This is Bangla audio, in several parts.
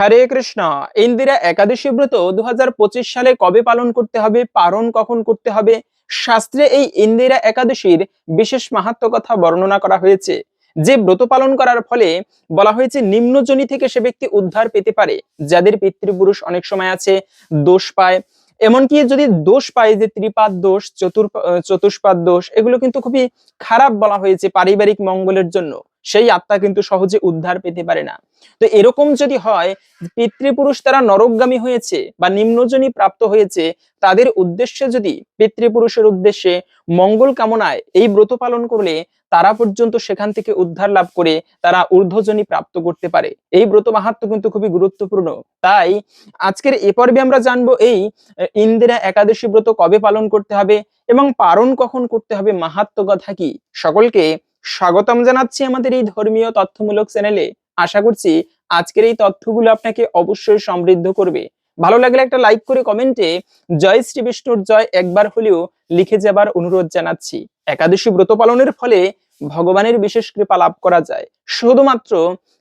হরে কৃষ্ণ। ইন্দিরা একাদশী ব্রত দুই হাজার পঁচিশ সালে কবে পালন করতে হবে, পালন কখন করতে হবে? শাস্ত্রে এই ইন্দিরা একাদশীর বিশেষ মাহাত্ম কথা বর্ণনা করা হয়েছে। যে ব্রত পালন করার ফলে বলা হয়েছে, নিম্নজনী থেকে সে ব্যক্তি উদ্ধার পেতে পারে, যাদের পিতৃপুরুষ অনেক সময় আছে, দোষ পায় এমনকি যদি দোষ পায় যে ত্রিপাদ দোষ, চতুর চতুষ্পাদ দোষ, এগুলো কিন্তু খুবই খারাপ বলা হয়েছে পারিবারিক মঙ্গলের জন্য। সেই আত্মা কিন্তু সহজে উদ্ধার পেতে পারে না। তো এরকম যদি হয়, পিতৃপুরুষ তারা নরকগামী হয়েছে বা নিম্নজনী প্রাপ্ত হয়েছে, তাদের উদ্দেশ্যে যদি পিতৃপুরুষের উদ্দেশ্যে মঙ্গল কামনায় এই ব্রত পালন করলে তারা পর্যন্ত সেখান থেকে উদ্ধার লাভ করে তারা ঊর্ধ্বজনী প্রাপ্ত করতে পারে। এই ব্রত মাহাত্ম কিন্তু খুবই গুরুত্বপূর্ণ। তাই আজকের এ পর্বে আমরা জানব এই ইন্দিরা একাদশী ব্রত কবে পালন করতে হবে এবং পালন কখন করতে হবে মাহাত্ম কথা কি? সকলকে স্বাগতম জানাচ্ছি আমাদের এই ধর্মীয় তথ্যমূলক চ্যানেলে। আশা করছি আজকের এই তথ্যগুলো আপনাকে অবশ্যই সমৃদ্ধ করবে। ভালো লাগলে একটা লাইক করে কমেন্টে জয় শ্রী বিষ্ণুর জয় একবার হলেও লিখে যাবার অনুরোধ জানাচ্ছি। একাদশী ব্রত পালনের ফলে ভগবানের বিশেষ কৃপা লাভ করা যায়। শুধুমাত্র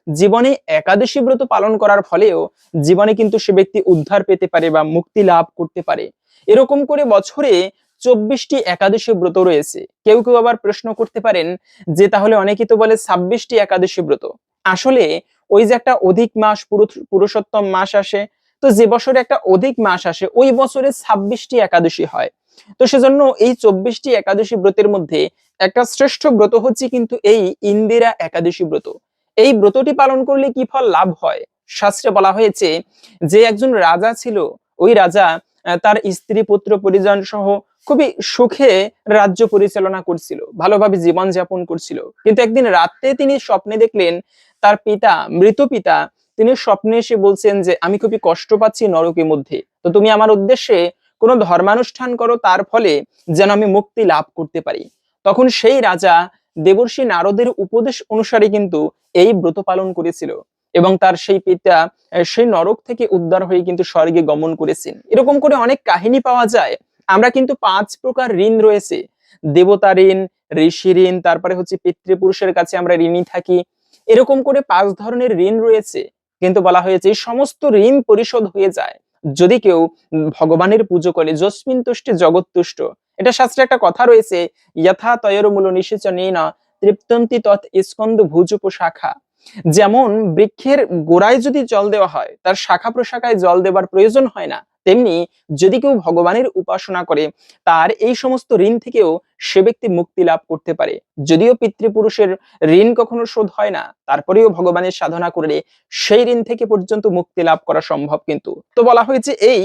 জীবনে একাদশী ব্রত পালন করার ফলেও জীবনে কিন্তু সে ব্যক্তি উদ্ধার পেতে পারে বা মুক্তি লাভ করতে পারে। এরকম করে বছরে চব্বিশটি একাদশী ব্রত রয়েছে। কেউ কেউ আবার প্রশ্ন করতে পারেন যে তাহলে অনেকেই তো বলে ছাব্বিশটি একাদশী ব্রত। আসলে ওই যে একটা অধিক মাস পুরুষ- পুরুষোত্তম মাস আসে তো যে বছরে একটা অধিক মাস আসে, ওই বছরে ছাব্বিশটি একাদশী হয়। তো সেজন্য এই চব্বিশটি একাদশী ব্রতের মধ্যে একটা শ্রেষ্ঠ ব্রত হচ্ছে কিন্তু এই ইন্দিরা একাদশী ব্রত। এই ব্রতটি পালন করলে কি ফল লাভ হয়? শাস্ত্রে বলা হয়েছে, যে একজন রাজা ছিল, ওই রাজা তার স্ত্রী, পুত্র, পরিজন সহ খুবই সুখে রাজ্য পরিচালনা করছিল, ভালোভাবে জীবন যাপন করছিল। কিন্তু একদিন রাতে তিনি স্বপ্নে দেখলেন, তার পিতা, মৃত পিতা তিনি স্বপ্নে এসে বলছেন যে, আমি খুবই কষ্ট পাচ্ছি নরকের মধ্যে। তো তুমি আমার উদ্দেশ্যে কোনো ধর্মানুষ্ঠান করো, তার ফলে যেন আমি মুক্তি লাভ করতে পারি। তখন সেই রাজা দেবর্ষী নারদের উপদেশ অনুসারে কিন্তু এই ব্রত পালন করেছিল এবং তার সেই পিতা সেই নরক থেকে উদ্ধার হয়ে কিন্তু স্বর্গে গমন করেছেন। এরকম করে অনেক কাহিনী পাওয়া যায়। আমরা কিন্তু পাঁচ প্রকার ঋণ রয়েছে। দেবতা ঋণ, ঋষি ঋণ, তারপরে হচ্ছে পিতৃপুরুষের কাছে আমরা ঋণী থাকি। এরকম করে পাঁচ ধরনের ঋণ রয়েছে। কিন্তু বলা হয়েছে, সমস্ত ঋণ পরিশোধ হয়ে যায়। যদি কেউ ভগবানের পুজো করে, যস্মিন তুষ্টি জগৎ তুষ্ট। এটা শাস্ত্রে একটা কথা রয়েছে ইয়থা তয়র মূল নিষেচনেন তৃপ্তন্তি তৎ স্কন্দ ভুজুপ শাখা যেমন বৃক্ষের গোড়ায় যদি জল দেওয়া হয়, তার শাখা প্রশাখায় জল দেবার প্রয়োজন হয় না, তেমনি যদি কেউ ভগবানের উপাসনা করে, তার এই সমস্ত ঋণ থেকেও সে ব্যক্তি মুক্তি লাভ করতে পারে। যদিও পিতৃপুরুষের ঋণ কখনো শোধ হয় না, তারপরেও ভগবানের সাধনা করলে সেই ঋণ থেকে পর্যন্ত মুক্তি লাভ করা সম্ভব কিন্তু। তো বলা হয়েছে এই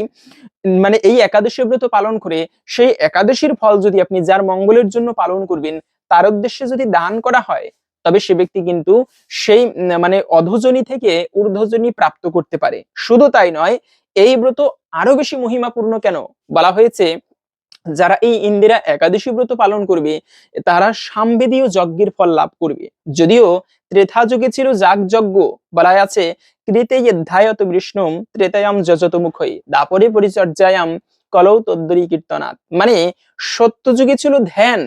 মানে এই একাদশী ব্রত পালন করে, সেই একাদশীর ফল যদি আপনি যার মঙ্গলের জন্য পালন করবেন, তার উদ্দেশ্যে যদি দান করা হয় তবে সে ব্যক্তি কিন্তু সেই মানে অধজনী থেকে ঊর্ধ্বজনী প্রাপ্ত করতে পারে। শুধু তাই নয়, এই ব্রত আরও বেশি মহিমাপূর্ণ কেন? বলা হয়েছে, যারা এই ইন্দিরা একাদশী ব্রত পালন করবে, তারা সামবেদীয় যজ্ঞের ফল লাভ করবে। যদিও ত্রেথা যুগে ছিল যাগ যজ্ঞ বলা আছে কৃতে ধ্যায়ত বিষ্ণুম, ত্রেতায়াম যজত মুখই দাপরে পরিচর্যায়াম কলৌ তদ্দরি কীর্তনাথ মানে সত্য যুগে ছিল ধ্যান,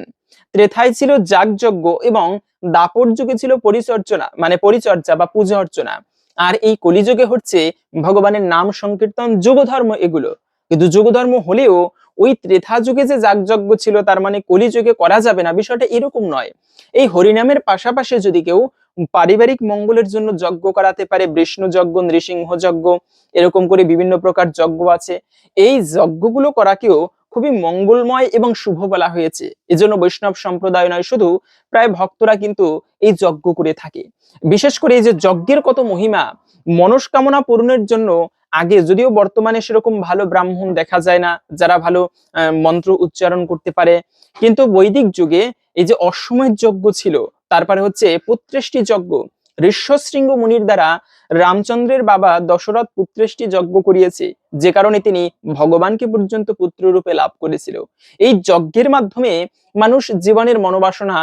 ত্রেথায় ছিল যাগযজ্ঞ এবং দাপর যুগে ছিল পরিচর্যনা মানে পরিচর্যা বা পূজা অর্চনা। আর এই কলিযুগে হচ্ছে ভগবানের নাম সংকীর্তন যুগ ধর্ম এগুলো। কিন্তু যুগ ধর্ম হলেও ওই ত্রেথা যুগে যে যাগযজ্ঞ ছিল, তার মানে কলিযুগে করা যাবে না, বিষয়টা এরকম নয়। এই হরিনামের পাশাপাশি যদি কেউ পারিবারিক মঙ্গলের জন্য যজ্ঞ করাতে পারে, বিষ্ণু যজ্ঞ, নৃসিংহ যজ্ঞ, এরকম করে বিভিন্ন প্রকার যজ্ঞ আছে, এই যজ্ঞগুলো করাকেও খুবই মঙ্গলময় এবং শুভ বলা হয়েছে। এজন্য বৈষ্ণব সম্প্রদায় নয়, শুধু প্রায় ভক্তরা কিন্তু এই যজ্ঞ করে থাকে। বিশেষ করে এই যে যজ্ঞের কত মহিমা, মনস্কামনা পূরণের জন্য আগে যদিও বর্তমানে সেরকম ভালো ব্রাহ্মণ দেখা যায় না, যারা ভালো মন্ত্র উচ্চারণ করতে পারে, কিন্তু বৈদিক যুগে এই যে অসময়ের যজ্ঞ ছিল, তারপরে হচ্ছে পুত্রেষ্টি যজ্ঞ, ঋষ্যশৃঙ্গ মুনির দ্বারা রামচন্দ্রের বাবা দশরথ পুত্রেষ্টি যজ্ঞ করিয়েছে, যে কারণে তিনি ভগবানকে পর্যন্ত পুত্র রূপে লাভ করেছিল। এই যজ্ঞের মাধ্যমে মানুষ জীবনের মনোবাসনা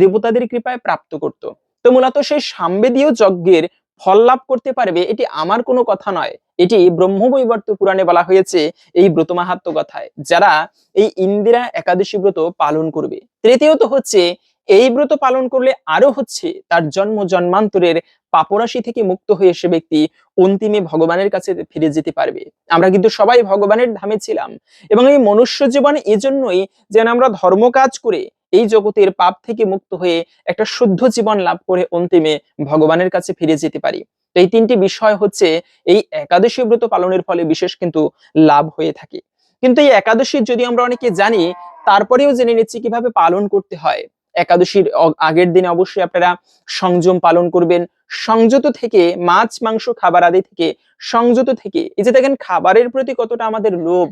দেবতাদের কৃপায় প্রাপ্ত করত। তো মূলত সেই সাম্বেদীয় যজ্ঞের ফল লাভ করতে পারবে এটি আমার কোনো কথা নয়। এটি ব্রহ্মবৈবর্ত পুরাণে বলা হয়েছে এই ব্রত মাহাত্ম কথায়, যারা এই ইন্দিরা একাদশী ব্রত পালন করবে। তৃতীয়ত হচ্ছে এই ব্রত পালন করলে আরও হচ্ছে তার জন্ম জন্মান্তরের পাপরাশি থেকে মুক্ত হয়ে সে ব্যক্তি অন্তিমে ভগবানের কাছে ফিরে যেতে পারবে। আমরা কিন্তু সবাই ভগবানের ধামে ছিলাম এবং এই মনুষ্য জীবন এজন্যই যেন আমরা ধর্ম কাজ করে এই জগতের পাপ থেকে মুক্ত হয়ে একটা শুদ্ধ জীবন লাভ করে অন্তিমে ভগবানের কাছে ফিরে যেতে পারি। এই তিনটি বিষয় হচ্ছে এই একাদশী ব্রত পালনের ফলে বিশেষ কিন্তু লাভ হয়ে থাকে। কিন্তু এই একাদশী যদি আমরা অনেকে জানি, তারপরেও জেনে নিচ্ছি কীভাবে পালন করতে হয়। একাদশীর আগের দিনে অবশ্যই আপনারা সংযম পালন করবেন। সংযত থেকে, মাছ, মাংস, খাবার আদি থেকে, সংযত থেকে, এই যে দেখেন খাবারের প্রতি কতটা আমাদের লোভ,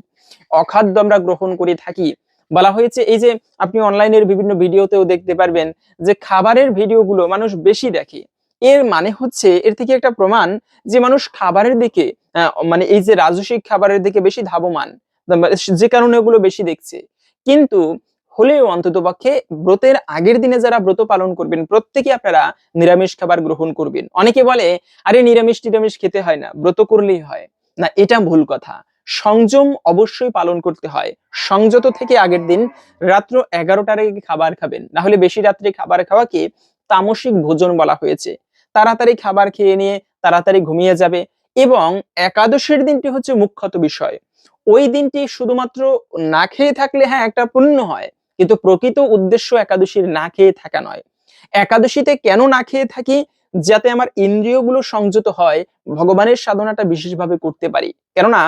অখাদ্য আমরা গ্রহণ করে থাকি। বলা হয়েছে এই যে আপনি অনলাইনের বিভিন্ন ভিডিওতেও দেখতে পারবেন যে খাবারের ভিডিওগুলো মানুষ বেশি দেখে। এর মানে হচ্ছে, এর থেকে একটা প্রমাণ যে মানুষ খাবারের দিকে মানে এই যে রাজসিক খাবারের দিকে বেশি ধাবমান, যে কারণে ওগুলো বেশি দেখছে। কিন্তু হলেও অন্তত পক্ষে ব্রতের আগের দিনে যারা ব্রত পালন করবেন, প্রত্যেকে আপনারা নিরামিষ খাবার গ্রহণ করবেন। অনেকে বলে, আরে নিরামিষ টিরামিষ খেতে হয় না, ব্রত করলেই হয়। না, এটা ভুল কথা। সংযম অবশ্যই পালন করতে হয়। সংযত থেকে আগের দিন রাত্র এগারোটার আগে খাবার খাবেন। না হলে বেশি রাত্রে খাবার খাওয়াকে তামসিক ভোজন বলা হয়েছে। তাড়াতাড়ি খাবার খেয়ে নিয়ে তাড়াতাড়ি ঘুমিয়ে যাবে এবং একাদশের দিনটি হচ্ছে মুখ্যত বিষয়। ওই দিনটি শুধুমাত্র না খেয়ে থাকলে হ্যাঁ একটা পুণ্য হয় কিন্তু প্রকৃত উদ্দেশ্য একাদশীর না খেয়ে থাকা নয়। একাদশীতে কেন না খেয়ে থাকি? যাতে আমার ইন্দ্রিয়গুলো সংযত হয়, ভগবানের সাধনাটা বিশেষভাবে করতে পারি। কেননা,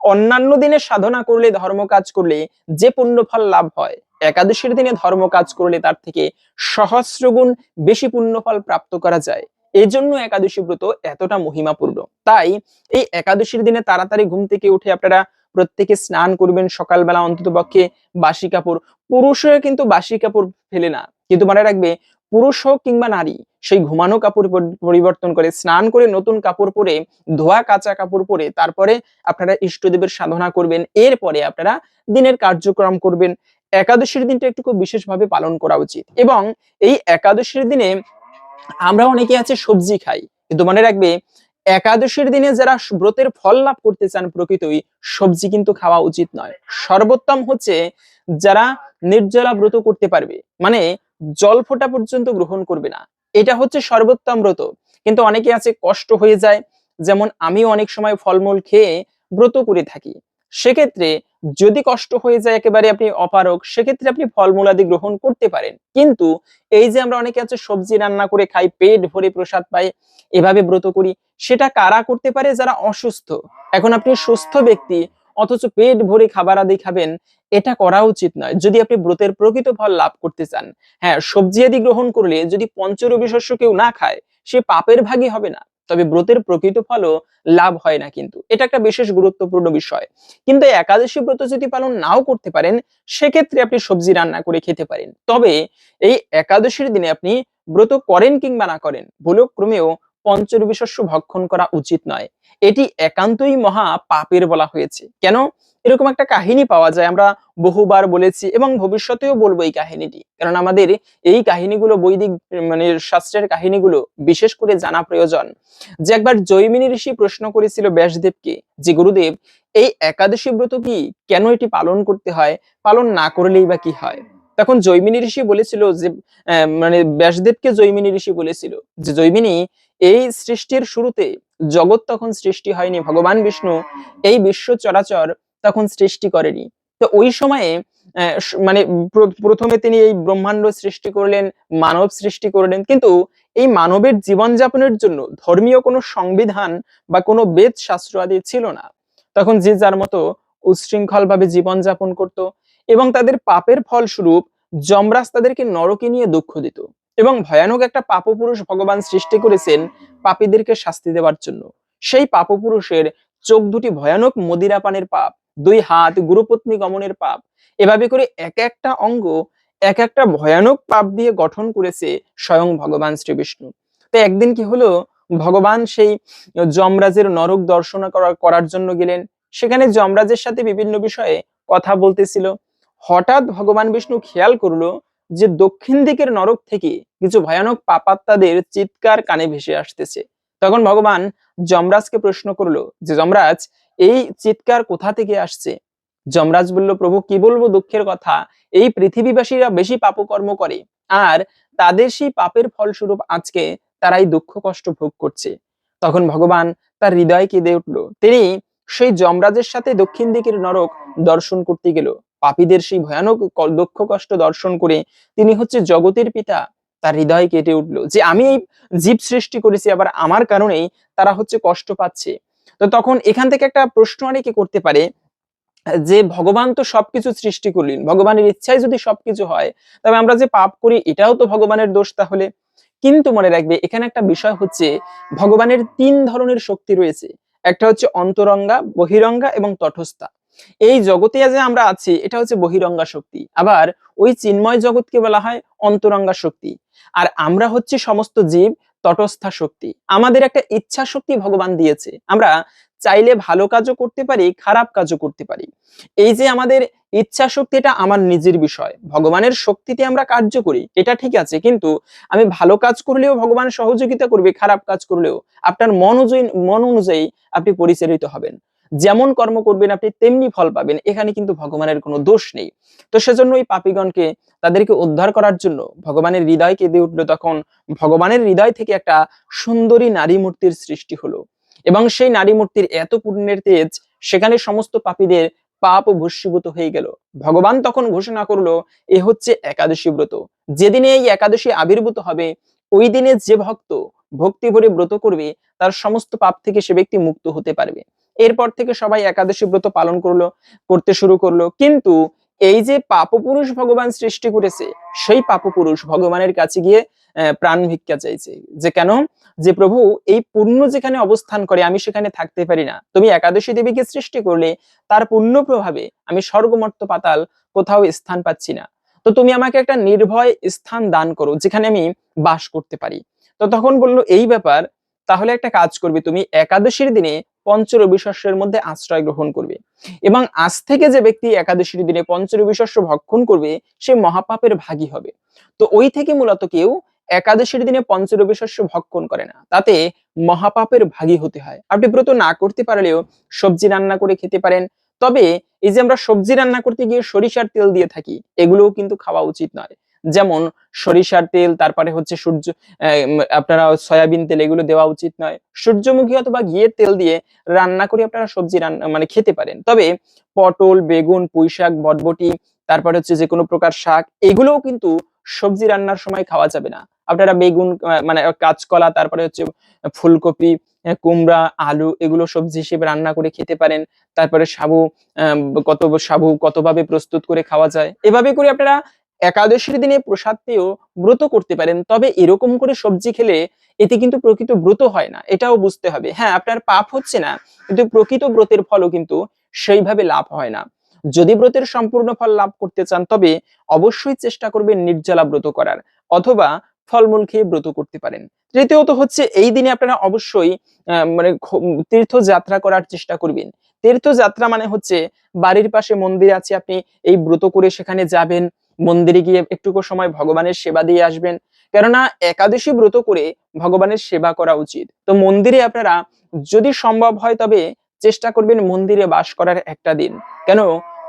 অন্যান্য দিনে সাধনা করলে, ধর্ম কাজ করলে যে পুণ্যফল লাভ হয়, একাদশীর দিনে ধর্ম কাজ করলে তার থেকে সহস্র গুণ বেশি পুণ্যফল প্রাপ্ত করা যায়। এই জন্য একাদশী ব্রত এতটা মহিমাপূর্ণ। তাই এই একাদশীর দিনে তাড়াতাড়ি ঘুম থেকে উঠে আপনারা প্রত্যেকে স্নান করবেন সকালবেলা অন্তত পক্ষে বাসি কাপড়। পুরুষও কিন্তু বাসি কাপড় ফেলে না। কিন্তু মনে রাখবে, পুরুষ হোক কিংবা নারী, সেই ঘুমানো কাপড় পরিবর্তন করে স্নান করে নতুন কাপড় পরে, ধোয়া কাঁচা কাপড় পরে, তারপরে আপনারা ইষ্টদেবের সাধনা করবেন। এরপরে আপনারা দিনের কার্যক্রম করবেন। একাদশীর দিনটা একটু খুব বিশেষভাবে পালন করা উচিত। এবং এই একাদশীর দিনে আমরা অনেকে আছে সবজি খাই। কিন্তু মনে রাখবে একাদশীর দিনে যারা ব্রতের ফল লাভ করতে চান প্রকৃতই, সবজি কিন্তু খাওয়া উচিত নয়। সর্বোত্তম হচ্ছে যারা নির্জলা ব্রত করতে পারবে মানে জল ফোটা পর্যন্ত গ্রহণ করবে না। এটা হচ্ছে সর্বোত্তম ব্রত। কিন্তু অনেকে আছে কষ্ট হয়ে যায়, যেমন আমিও অনেক সময় ফলমূল খেয়ে ব্রত করে থাকি। সেক্ষেত্রে যদি কষ্ট হয়ে যায় একেবারে আপনি অপারক সেক্ষেত্রে আপনি ফলমূল আদি গ্রহণ করতে পারেন। কিন্তু এই যে আমরা অনেকে আছে সবজি রান্না করে খাই, পেট ভরে প্রসাদ পাই, এভাবে ব্রত করি সেটা কারা করতে পারে যারা অসুস্থ? এখন আপনি সুস্থ ব্যক্তি, অথচ পেট ভরে খাবার আদি খাবেন, এটা করা উচিত নয়। যদি আপনি ব্রতের প্রকৃত ফল লাভ করতে চান হ্যাঁ সবজি আদি গ্রহণ করলে যদি পঞ্চরবি শস্য কেউ না খায়, সে পাপের ভাগী হবে না। তবে ব্রতের প্রকৃত ফলও লাভ হয় না কিন্তু। এটা একটা বিশেষ গুরুত্বপূর্ণ বিষয়। কিন্তু একাদশী ব্রত যদি পালন নাও করতে পারেন, সেক্ষেত্রে আপনি সবজি রান্না করে খেতে পারেন। তবে এই একাদশীর দিনে আপনি ব্রত করেন কিংবা না করেন, ভুলক্রমেও পঞ্চরবি শস্য ভক্ষণ করা উচিত নয়। এটি একান্তই মহা পাপের বলা হয়েছে। কেন? এরকম একটা কাহিনী পাওয়া যায়, আমরা বহুবার বলেছি এবং ভবিষ্যতেও বলব এই কাহিনীটি। কারণ আমাদের এই কাহিনীগুলো বৈদিক মানে শাস্ত্রের কাহিনীগুলো, বিশেষ করে জানা প্রয়োজন। যে একবার জৈমিনী ঋষি প্রশ্ন করেছিল ব্যাসদেবকে যে, গুরুদেব, এই একাদশী ব্রত কি কেন এটি পালন করতে হয়? পালন না করলেই বা কি হয়? তখন জৈমিনী ঋষি বলেছিল যে মানে ব্যাসদেবকে জৈমিনী ঋষি বলেছিল যে, জৈমিনী এই সৃষ্টির শুরুতে জগৎ তখন সৃষ্টি হয়নি, ভগবান বিষ্ণু এই বিশ্ব চরাচর তখন সৃষ্টি করেনি। তো ওই সময়ে মানে প্র- প্রথমে তিনি এই ব্রহ্মাণ্ড সৃষ্টি করলেন, মানব সৃষ্টি করলেন, কিন্তু এই মানবের জীবনযাপনের জন্য ধর্মীয় কোনো সংবিধান বা কোনো বেদ শাস্ত্র আদি ছিল না। তখন যে যার মতো উচ্ছৃঙ্খল ভাবে জীবনযাপন করত এবং তাদের পাপের ফলস্বরূপ যমরাজ তাদেরকে নরকে নিয়ে দুঃখ দিত। এবং ভয়ানক একটা পাপপুরুষ ভগবান সৃষ্টি করেছেন পাপীদেরকে শাস্তি দেওয়ার জন্য। সেই পাপপুরুষের চোখ দুটি ভয়ানক মদিরা পানের পাপ, দুই হাত গুরুপত্নী গমনের পাপ। এভাবে করে এক একটা অঙ্গ এক একটা ভয়ানক পাপ দিয়ে গঠন করেছে স্বয়ং ভগবান শ্রী বিষ্ণু। তো একদিন কি হলো? ভগবান সেই যমরাজের নরক দর্শন করা- করার জন্য গেলেন। সেখানে যমরাজের সাথে বিভিন্ন বিষয়ে কথা বলতেছিল। হঠাৎ ভগবান বিষ্ণু খেয়াল করল যে দক্ষিণ দিকের নরক থেকে কিছু ভয়ানক পাপাত্মাদের চিৎকার কানে ভেসে আসতেছে। তখন ভগবান যমরাজকে প্রশ্ন করল যে, যমরাজ, এই চিৎকার কোথা থেকে আসছে? যমরাজ বলল, প্রভু, কি বলব দুঃখের কথা? এই পৃথিবীবাসীরা বেশি পাপকর্ম করে, আর তাদের সেই পাপের ফলস্বরূপ আজকে তারাই দুঃখ কষ্ট ভোগ করছে। তখন ভগবান তার হৃদয় কেঁদে উঠল। তিনি সেই যমরাজের সাথে দক্ষিণ দিকের নরক দর্শন করতে গেল। পাপীদের সেই ভয়ানক দুঃখ কষ্ট দর্শন করে তিনি হচ্ছে জগতের পিতা। তার হৃদয় কেটে উঠল যে আমি এই জীব সৃষ্টি করেছি, আবার আমার কারণেই তারা হচ্ছে কষ্ট পাচ্ছে। তো তখন এখান থেকে একটা প্রশ্ন অনেকে করতে পারে যে ভগবান তো সবকিছু সৃষ্টি করলেন, ভগবানের ইচ্ছায় যদি সবকিছু হয়, তবে আমরা যে পাপ করি এটাও তো ভগবানের দোষ তাহলে। কিন্তু মনে রাখবে, এখানে একটা বিষয় হচ্ছে ভগবানের তিন ধরনের শক্তি রয়েছে। একটা হচ্ছে অন্তরঙ্গা, বহিরঙ্গা এবং তটস্থা। এই জগতে যে আমরা আছি, এটা হচ্ছে বহিরঙ্গা শক্তি। আবার ওই চিন্ময় জগৎকে বলা হয় অন্তরঙ্গা শক্তি। আর আমরা হচ্ছে সমস্ত জীব তটস্থা শক্তি। আমাদের একটা ইচ্ছা শক্তি ভগবান দিয়েছে। আমরা চাইলে ভালো কাজও করতে পারি, খারাপ কাজও করতে পারি। এই যে আমাদের ইচ্ছা শক্তি, এটা আমার নিজের বিষয়। ভগবানের শক্তিতে আমরা কার্য করি, এটা ঠিক আছে। কিন্তু আমি ভালো কাজ করলেও ভগবান সহযোগিতা করবে, খারাপ কাজ করলেও। আপনার মন অনুযায়ী মন অনুযায়ী আপনি পরিচালিত হবেন। যেমন কর্ম করবেন আপনি, তেমনি ফল পাবেন। এখানে কিন্তু ভগবানের কোনো দোষ নেই। তো সেজন্য ওই পাপিগণকে তাদেরকে উদ্ধার করার জন্য ভগবানের হৃদয় কেঁদে উঠল তখন ভগবানের হৃদয় থেকে একটা সুন্দরী নারী মূর্তির সৃষ্টি হলো। এবং সেই নারী মূর্তির এত পুণ্যের তেজ, সেখানে সমস্ত পাপীদের পাপ ভস্মীভূত হয়ে গেল। ভগবান তখন ঘোষণা করল, এ হচ্ছে একাদশী ব্রত। যেদিনে এই একাদশী আবির্ভূত হবে, ওই দিনে যে ভক্ত ভক্তি ভরে ব্রত করবে, তার সমস্ত পাপ থেকে সে ব্যক্তি মুক্ত হতে পারবে। এরপর থেকে সবাই একাদশী ব্রত পালন করল, করতে শুরু করল। কিন্তু এই যে পাপপুরুষ ভগবান সৃষ্টি করেছে, সেই পাপপুরুষ ভগবানের কাছে গিয়ে প্রাণ ভিক্ষা চাইছে। যে কেন? যে প্রভু, এই পুণ্য যেখানে অবস্থান করে, আমি সেখানে থাকতে পারি না। তুমি একাদশী দেবীকে সৃষ্টি করলে, তার পুণ্য প্রভাবে আমি স্বর্গমর্ত পাতাল কোথাও স্থান পাচ্ছি না। তো তুমি আমাকে একটা নির্ভয় স্থান দান করো, যেখানে আমি বাস করতে পারি। তো তখন বলল, এই ব্যাপার, তাহলে একটা কাজ করবে। তুমি একাদশীর দিনে পঞ্চরবি মধ্যে আশ্রয় গ্রহণ করবে। এবং আজ থেকে যে ব্যক্তি একাদশীর দিনে পঞ্চরবি ভক্ষণ করবে, সে মহাপাপের ভাগী হবে। তো ওই থেকে মূলত কেউ একাদশীর দিনে পঞ্চরবি ভক্ষণ করে না। তাতে মহাপাপের ভাগী হতে হয়। আপনি ব্রত না করতে পারলেও সবজি রান্না করে খেতে পারেন। তবে এই যে আমরা সবজি রান্না করতে গিয়ে সরিষার তেল দিয়ে থাকি, এগুলোও কিন্তু খাওয়া উচিত নয়। যেমন সরিষার তেল, তারপরে হচ্ছে সূর্য আপনারা সয়াবিন তেল এগুলো দেওয়া উচিত নয়। সূর্যমুখী অথবা ঘিয়ের তেল দিয়ে রান্না করে আপনারা সবজি রান্না মানে খেতে পারেন। তবে পটল, বেগুন পুঁই শাক বটবটি, তারপরে হচ্ছে যে কোনো প্রকার শাক, এগুলোও কিন্তু সবজি রান্নার সময় খাওয়া যাবে না। আপনারা বেগুন মানে কাঁচকলা, তারপরে হচ্ছে ফুলকপি কুমড়া, আলু এগুলো সবজি হিসেবে রান্না করে খেতে পারেন। তারপরে সাবু কত সাবু কতভাবে প্রস্তুত করে খাওয়া যায়। এভাবে করে আপনারা একাদশীর দিনে প্রসাদ পেয়েও ব্রত করতে পারেন, তবে এরকম করে সবজি খেলে এতে কিন্তু প্রকৃত ব্রত হয় না, এটাও বুঝতে হবে। হ্যাঁ আপনার পাপ হচ্ছে না, কিন্তু প্রকৃত ব্রতের ফলও কিন্তু সেইভাবে লাভ হয় না। যদি ব্রতের সম্পূর্ণ ফল লাভ করতে চান, তবে অবশ্যই চেষ্টা করবেন নির্জলা ব্রত করার, অথবা ফলমূল খেয়ে ব্রত করতে পারেন। তৃতীয়ত হচ্ছে, এই দিনে আপনারা অবশ্যই মানে তীর্থযাত্রা করার চেষ্টা করবেন। তীর্থযাত্রা মানে হচ্ছে, বাড়ির পাশে মন্দির আছে, আপনি এই ব্রত করে সেখানে যাবেন মন্দিরে গিয়ে একটুকু সময় ভগবানের সেবা দিয়ে আসবেন। কেননা একাদশী ব্রত করে ভগবানের সেবা করা উচিত। তো মন্দিরে আপনারা যদি সম্ভব হয় তবে চেষ্টা করবেন মন্দিরে বাস করার একটা দিন। কেন?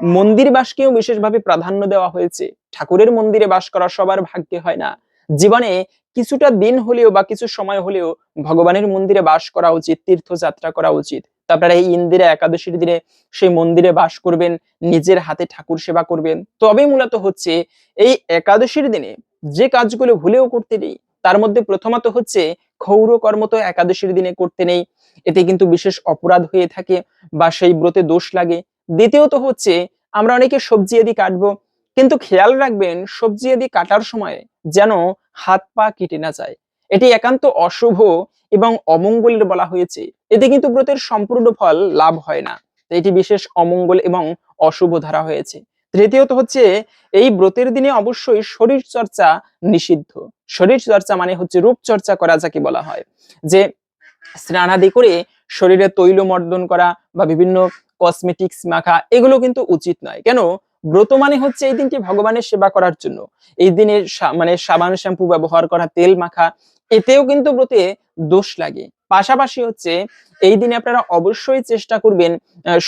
মন্দির বাসকেও বিশেষভাবে প্রাধান্য দেওয়া হয়েছে। ঠাকুরের মন্দিরে বাস করা সবার ভাগ্যে হয় না। জীবনে কিছুটা দিন হলেও বা কিছু সময় হলেও ভগবানের মন্দিরে বাস করা উচিত, তীর্থযাত্রা করা উচিত। তো আপনারা এই ইন্দিরা একাদশীর দিনে সেই মন্দিরে বাস করবেন, নিজের হাতে ঠাকুর সেবা করবেন। তবে মূলত হচ্ছে এই একাদশীর দিনে যে কাজগুলো ভুলেও করতে নেই, তার মধ্যে প্রথমত হচ্ছে ক্ষৌর কর্ম তো একাদশীর দিনে করতে নেই, এতে কিন্তু বিশেষ অপরাধ হয়ে থাকে বা সেই ব্রতে দোষ লাগে। দ্বিতীয়ত হচ্ছে আমরা অনেকে সবজি আদি কাটবো, কিন্তু খেয়াল রাখবেন সবজি আদি কাটার সময় যেন হাত পা কেটে না যায়। এটি একান্ত অশুভ এবং অমঙ্গলের বলা হয়েছে। এতে কিন্তু ব্রতের সম্পূর্ণ ফল লাভ হয় না। এটি বিশেষ অমঙ্গল এবং অশুভ ধারা হয়েছে। তৃতীয়ত হচ্ছে, এই ব্রতের দিনে অবশ্যই শরীর চর্চা নিষিদ্ধ। শরীর চর্চা মানে হচ্ছে রূপ চর্চা করা যাকে বলা হয়। যে স্নানাদি করে শরীরে তৈল মর্দন করা বা বিভিন্ন কসমেটিক্স মাখা, এগুলো কিন্তু উচিত নয়। কেন? ব্রত মানে হচ্ছে এই দিনটি ভগবানের সেবা করার জন্য। এই দিনে মানে সাবান, শ্যাম্পু ব্যবহার করা, তেল মাখা, এতেও কিন্তু ব্রতে দোষ লাগে। পাশাপাশি হচ্ছে এই দিনে আপনারা অবশ্যই চেষ্টা করবেন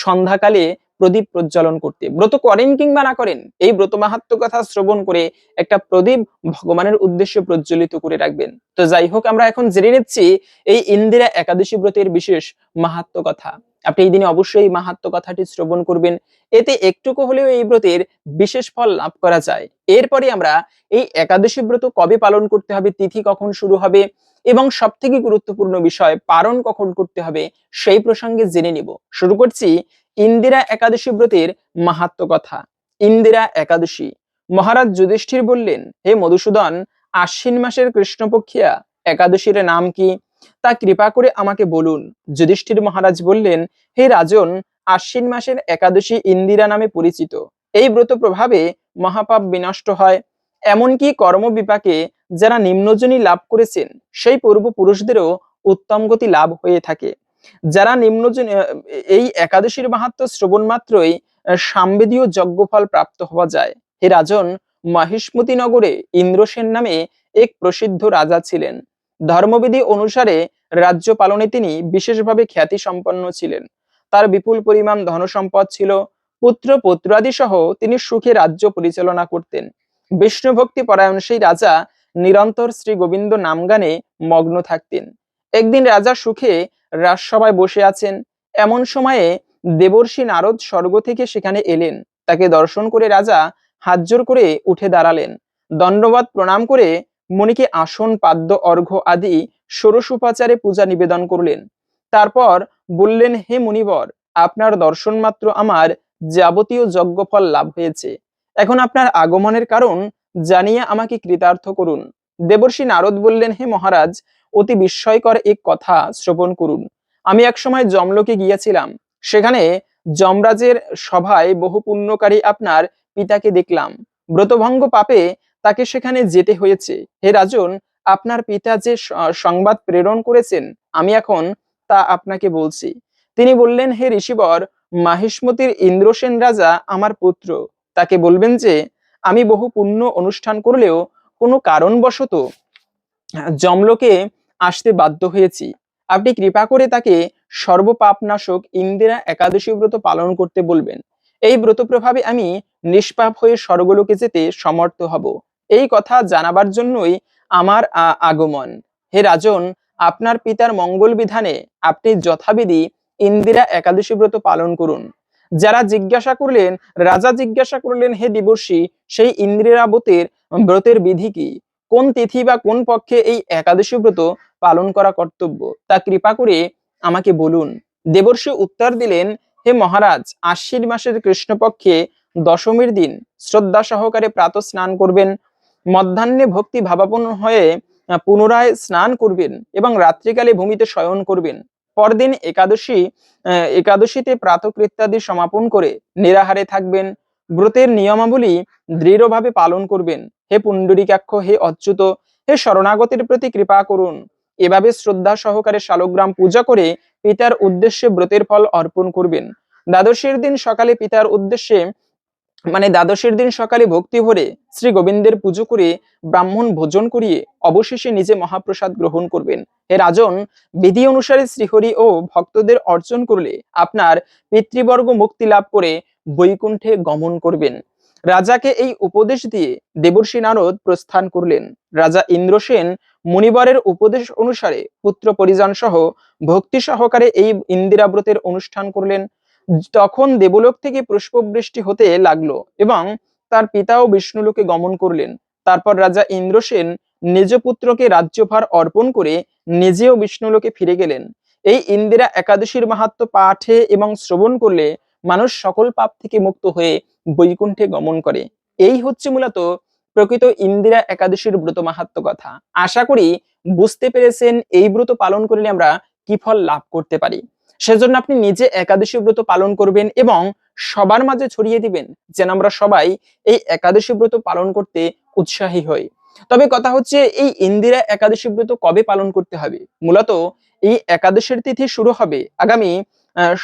সন্ধ্যাকালে প্রদীপ প্রজ্বলন করতে। ব্রত করেন কিংবা না করেন, এই ব্রত মাহাত্ম কথা শ্রবণ করে একটা প্রদীপ ভগবানের উদ্দেশ্যে প্রজ্বলিত করে রাখবেন। তো যাই হোক, আমরা এখন জেনে নিচ্ছি এই ইন্দিরা একাদশী ব্রতের বিশেষ মাহাত্ম কথা। আপনি এই দিনে অবশ্যই মাহাত্ম কথাটি শ্রবণ করবেন। এতে একটুকু হলেও এই ব্রতের বিশেষ ফল লাভ করা যায়। এরপরে আমরা এই একাদশী ব্রত কবে পালন করতে হবে, তিথি কখন শুরু হবে এবং সব থেকে গুরুত্বপূর্ণ বিষয়, পালন কখন করতে হবে সেই প্রসঙ্গে জেনে নিব। শুরু করছি ইন্দিরা একাদশী ব্রতের মাহাত্ম কথা। ইন্দিরা একাদশী। মহারাজ যুধিষ্ঠির বললেন, হে মধুসূদন, আশ্বিন মাসের কৃষ্ণপক্ষিয়া, একাদশীর নাম কি? তা কৃপা করে আমাকে বলুন। যুধিষ্ঠির মহারাজ বললেন, হে রাজন, আশ্বিন মাসের একাদশী ইন্দিরা নামে পরিচিত। এই ব্রত প্রভাবে মহাপাপ বিনষ্ট হয়। এমনকি কর্মবিপাকে যারা নিম্নজনী লাভ করেছেন, সেই পূর্বপুরুষদেরও উত্তম গতি লাভ হয়ে থাকে। যারা নিম্নজন, এই একাদশীর মাহাত্ম শ্রবণ মাত্রই সাম্বেদীয় যজ্ঞফল প্রাপ্ত হওয়া যায়। হে রাজন, মহিষ্মতি নগরে ইন্দ্রসেন নামে এক প্রসিদ্ধ রাজা ছিলেন। ধর্মবিধি অনুসারে রাজ্য পালনে তিনি বিশেষভাবে খ্যাতি সম্পন্ন ছিলেন। তার বিপুল পরিমাণ ধনসম্পদ ছিল, পুত্র পুত্রাদি সহ তিনি সুখে রাজ্য পরিচালনা করতেন। বিষ্ণু ভক্তি পরায়ণ সেই রাজা নিরন্তর শ্রী গোবিন্দ নামগানে মগ্ন থাকতেন। একদিন রাজা সুখে রাজসভায় বসে আছেন। এমন সময়ে দেবর্ষি নারদ স্বর্গ থেকে সেখানে এলেন। তাকে দর্শন করে রাজা হাতজোর করে উঠে দাঁড়ালেন। দণ্ডবাদ প্রণাম করে মণিকে আসন, পাদ্য, অর্ঘ্য আদি ষোড়শোপাচারে পূজা নিবেদন করলেন। তারপর বললেন, হে মুনিবর আপনার দর্শন মাত্র আমার যাবতীয় যজ্ঞফল লাভ হয়েছে। এখন আপনার আগমনের কারণ জানিয়ে আমাকে কৃতার্থ করুন। দেবর্ষি নারদ বললেন, হে মহারাজ, অতি বিস্ময়কর এক কথা শ্রবণ করুন। আমি একসময় জমলোকে গিয়েছিলাম। সেখানে যমরাজের সভায় বহু পুণ্যকারী আপনার পিতাকে দেখলাম। ব্রতভঙ্গ পাপে তাকে সেখানে যেতে হয়েছে। হে রাজন, আপনার পিতা যে সংবাদ প্রেরণ করেছেন, আমি এখন তা আপনাকে বলছি। তিনি বললেন, হে ঋষিবর, মাহিষ্মতির ইন্দ্রসেন রাজা আমার পুত্র। তাকে বলবেন যে, আমি বহু পুণ্য অনুষ্ঠান করলেও কোনো কারণবশত জমলোকে আসতে বাধ্য হয়েছি। আপনি কৃপা করে তাকে সর্বপাপনাশক ইন্দিরা একাদশী ব্রত পালন করতে বলবেন। এই ব্রত প্রভাবে আমি নিষ্পাপ হয়ে স্বর্গলোকে যেতে সমর্থ হব। এই কথা জানাবার জন্যই আমার আগমন। হে রাজন, আপনার পিতার মঙ্গল বিধানে আপনি যথাবিধি ইন্দিরা একাদশী ব্রত পালন করুন। যারা জিজ্ঞাসা করলেন, রাজা জিজ্ঞাসা করলেন, হে দিবর্ষী সেই ইন্দিরাবতের ব্রতের বিধি কি? কোন তিথি বা কোন পক্ষে এই একাদশী ব্রত পালন করা কর্তব্য? তা কৃপা করে আমাকে বলুন। দেবর্ষী উত্তর দিলেন, হে মহারাজ, আশ্বিন মাসের কৃষ্ণপক্ষে দশমীর দিন শ্রদ্ধা সহকারে প্রাত স্নান করবেন। মধ্যাহ্নে ভক্তি ভাবাপন্ন হয়ে পুনরায় স্নান করবেন এবং রাত্রিকালে ভূমিতে শয়ন করবেন। পরদিন একাদশী একাদশীতে প্রাতকৃত্যাদি সমাপন করে নিরাহারে থাকবেন। ব্রতের নিয়মাবলী দৃঢ়ভাবে পালন করবেন। হে পুণ্ডরিকাক্ষ, হে অচ্যুত, হে শরণাগতের প্রতি কৃপা করুন। এভাবে শ্রদ্ধা সহকারে শালগ্রাম পূজা করে পিতার উদ্দেশ্যে ব্রতের ফল অর্পণ করবেন। দ্বাদশীর দিন সকালে পিতার উদ্দেশ্যে মানে দ্বাদশের দিন সকালে ভক্তি ভরে শ্রী গোবিন্দের পুজো করে ব্রাহ্মণ ভোজন করিয়ে অবশেষে নিজে মহাপ্রসাদ গ্রহণ করবেন। হে রাজন, বিধি অনুসারে শ্রীহরি ও ভক্তদের অর্জন করলে আপনার পিতৃবর্গ মুক্তি লাভ করে বৈকুণ্ঠে গমন করবেন। রাজাকে এই উপদেশ দিয়ে দেবর্ষী নারদ প্রস্থান করলেন। রাজা ইন্দ্রসেন মুনিবরের উপদেশ অনুসারে পুত্র পরিজন সহ ভক্তি সহকারে এই ইন্দিরাব্রতের অনুষ্ঠান করলেন। তখন দেবলোক থেকে পুষ্পবৃষ্টি হতে লাগল এবং তার পিতাও বিষ্ণুলোকে গমন করলেন। তারপর রাজা ইন্দ্রসেন নিজ পুত্রকে রাজ্যভার অর্পণ করে নিজেও বিষ্ণুলোকে ফিরে গেলেন। এই ইন্দিরা একাদশীর মাহাত্ম পাঠে এবং শ্রবণ করলে মানুষ সকল পাপ থেকে মুক্ত হয়ে বৈকুণ্ঠে গমন করে। এই হচ্ছে মূলত প্রকৃত ইন্দিরা একাদশীর ব্রত মাহাত্ম কথা। আশা করি বুঝতে পেরেছেন এই ব্রত পালন করলে আমরা কি ফল লাভ করতে পারি। সেজন্য আপনি নিজে একাদশী ব্রত পালন করবেন এবং সবার মাঝে ছড়িয়ে দিবেন, যেন আমরা সবাই এই একাদশী ব্রত পালন করতে উৎসাহী হই। তবে কথা হচ্ছে, এই ইন্দিরা একাদশী ব্রত কবে পালন করতে হবে? মূলত এই একাদশীর তিথি শুরু হবে আগামী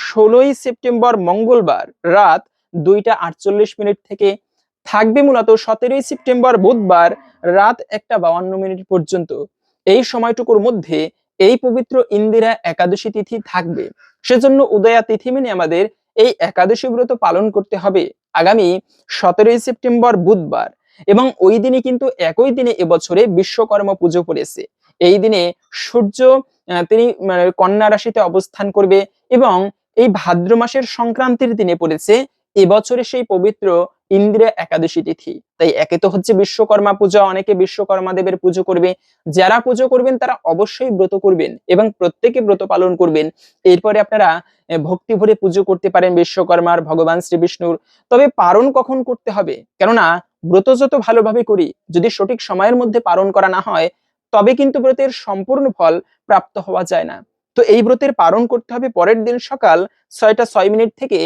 ষোলোই সেপ্টেম্বর মঙ্গলবার রাত দুইটা আটচল্লিশ মিনিট থেকে। থাকবে মূলত সতেরোই সেপ্টেম্বর বুধবার রাত একটা বাউান্ন মিনিট পর্যন্ত। এই সময়টুকুর মধ্যে এই পবিত্র ইন্দিরা একাদশী তিথি থাকবে। সেজন্য উদয়া তিথি মেনে আমাদের এই একাদশী ব্রত পালন করতে হবে আগামী সতেরোই সেপ্টেম্বর বুধবার এবং ওই দিনে কিন্তু একই দিনে এবছরে বিশ্বকর্মা পুজো পড়েছে। এই দিনে সূর্য তিনি মানে, কন্যা রাশিতে অবস্থান করবে এবং এই ভাদ্র মাসের সংক্রান্তির দিনে পড়েছে। এবছরে সেই পবিত্র ইন্দিরা একাদশী তিথি। তাই একে তো হচ্ছে বিশ্বকর্মা পূজা, অনেকে বিশ্বকর্মা দেবের পুজো করবে। যারা পুজো করবেন, তারা অবশ্যই ব্রত করবেন এবং প্রত্যেকে ব্রত পালন করবেন। এরপরে আপনারা ভক্তি ভরে পুজো করতে পারেন বিশ্বকর্মার, ভগবান শ্রী বিষ্ণুর। তবে পারণ কখন করতে হবে? কেননা, ব্রত যত ভালোভাবে করি, যদি সঠিক সময়ের মধ্যে পালন করা না হয়, তবে কিন্তু ব্রতের সম্পূর্ণ ফল প্রাপ্ত হওয়া যায় না। তো এই ব্রতের পালন করতে হবে পরের দিন সকাল ছয়টা ছয় মিনিট থেকে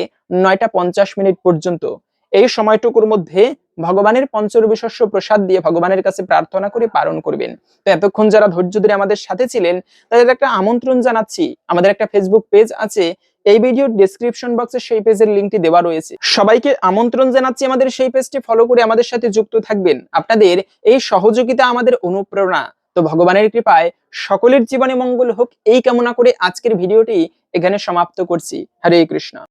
নয়টা পঞ্চাশ মিনিট পর্যন্ত। এই সময়টুকুর মধ্যে ভগবানের পঞ্চরবি শস্য প্রসাদ দিয়ে ভগবানের কাছে প্রার্থনা করে, পালন করবেন। তো এতক্ষণ যারা ধৈর্য ধরে আমাদের সাথে ছিলেন, তাদের একটা আমন্ত্রণ জানাচ্ছি। আমাদের একটা ফেসবুক পেজ আছে, এই ভিডিওর ডেসক্রিপশন বক্সে সেই পেজের লিংকটি দেওয়া রয়েছে। সবাইকে আমন্ত্রণ জানাচ্ছি আমাদের সেই পেজটি ফলো করে আমাদের সাথে যুক্ত থাকবেন। আপনাদের এই সহযোগিতা আমাদের অনুপ্রেরণা। তো ভগবানের কৃপায় সকলের জীবনে মঙ্গল হোক, এই কামনা করে আজকের ভিডিওটি এখানে সমাপ্ত করছি। হরে কৃষ্ণ।